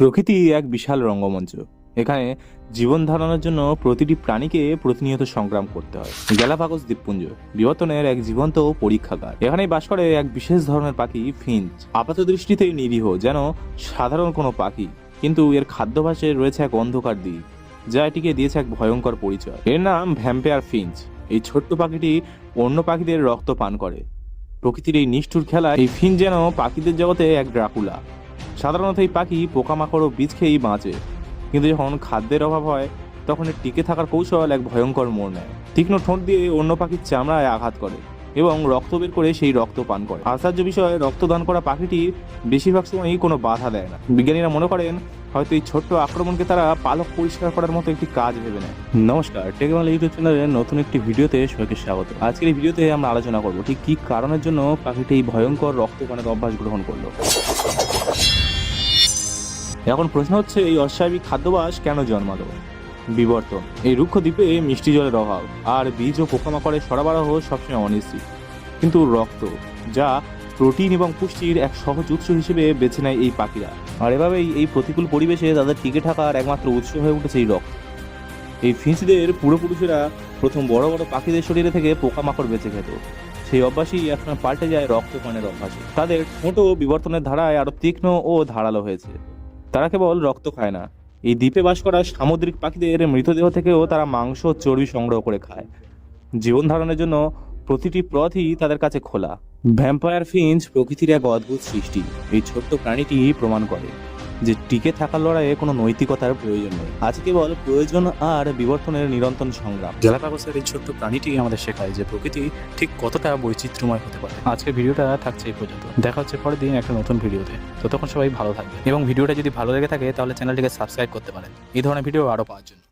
প্রকৃতি এক বিশাল রঙ্গমঞ্চ। এখানে জীবন ধারণের জন্য প্রতিটি প্রাণীকে প্রতিনিয়ত সংগ্রাম করতে হয়। গ্যালাপাগোস দ্বীপপুঞ্জ বিবর্তনের এক জীবন্ত পরীক্ষাগার। এখানেই বাস করে এক বিশেষ ধরনের পাখি, ফিঞ্চ। আপাত দৃষ্টিতে নিরীহ, যেন সাধারণ কোনো পাখি, কিন্তু এর খাদ্যাভাসে রয়েছে এক অন্ধকার দিক, যা এটিকে দিয়েছে এক ভয়ঙ্কর পরিচয়। এর নাম ভ্যাম্পেয়ার ফিঞ্চ। এই ছোট্ট পাখিটি অন্য পাখিদের রক্ত পান করে। প্রকৃতির এই নিষ্ঠুর খেলা এই ফিঞ্চ যেন পাখিদের জগতে এক ড্রাকুলা। সাধারণত এই পাখি পোকামাকড় ও বীজ খেয়েই বাঁচে। কিন্তু যখন খাদ্যের অভাব হয়, তখন এর টিকে থাকার কৌশল এক ভয়ঙ্কর মোড় নেয়। তীক্ষ্ণ ঠোঁট দিয়ে অন্য পাখির চামড়ায় আঘাত করে এবং রক্ত বের করে সেই রক্ত পান করে। আশ্চর্য বিষয়, রক্তদান করা পাখিটি বেশিরভাগ সময়ই কোনো বাধা দেয় না। বিজ্ঞানীরা মনে করেন, হয়তো এই ছোট্ট আক্রমণকে তারা পালক পরিষ্কার করার মতো একটি কাজ ভেবে নেয়। নমস্কার টেকবাংলা ইউটিউব চ্যানেলের নতুন একটি ভিডিওতে সবাইকে স্বাগত। আজকের এই ভিডিওতে আমরা আলোচনা করব, ঠিক কী কারণের জন্য পাখিটি এই ভয়ঙ্কর রক্তপানের অভ্যাস গ্রহণ করল। এখন প্রশ্ন হচ্ছে, এই অস্বাভাবিক খাদ্যাভ্যাস কেন জন্মালো? বিবর্তন। এই রুক্ষ দ্বীপে মিষ্টি জলের অভাব, আর বীজ ও পোকামাকড়ের সরবরাহ সবসময় অনিশ্চিত। কিন্তু রক্ত, যা প্রোটিন এবং পুষ্টির এক সহজ উৎস হিসেবে বেছে নেয় এই পাখিরা। আর এভাবেই এই প্রতিকূল পরিবেশে তাদের টিকে থাকার একমাত্র উৎস হয়ে উঠেছে এই রক্ত। এই ফিঞ্চদের পূর্বপুরুষেরা প্রথম বড় বড় পাখিদের শরীরে থেকে পোকামাকড় বেঁচে খেত। সেই অভ্যাসই এখন পাল্টে যায় রক্তপানের অভ্যাসে। তাদের ঠোঁটও বিবর্তনের ধারায় আরও তীক্ষ্ণ ও ধারালো হয়েছে। তারা কেবল রক্ত খায় না। এই দ্বীপে বাস করা সামুদ্রিক পাখিদের মৃতদেহ থেকেও তারা মাংস, চর্বি সংগ্রহ করে খায়। জীবন ধারণের জন্য প্রতিটি পথই তাদের কাছে খোলা। ভ্যাম্পায়ার ফিঞ্চ প্রকৃতির এক অদ্ভুত সৃষ্টি। এই ছোট্ট প্রাণীটি প্রমাণ করে। যে টিকে থাকার লড়াইয়ে কোনো নৈতিকতার প্রয়োজন নেই। আজ কেবল প্রয়োজন আর বিবর্তনের নিরন্তর সংগ্রাম। গ্যালাপাগোসের এই ছোট্ট প্রাণীটি আমাদের শেখায় যে প্রকৃতি ঠিক কতটা বৈচিত্র্যময় হতে পারে। আজকের ভিডিওটা থাকছে এই পর্যন্ত। দেখা হচ্ছে পরের দিন একটা নতুন ভিডিওতে। ততক্ষণ সবাই ভালো থাকবে এবং ভিডিওটা যদি ভালো লেগে থাকে তাহলে চ্যানেলটিকে সাবস্ক্রাইব করতে পারেন। এই ধরনের ভিডিও আরও পাওয়ার জন্য।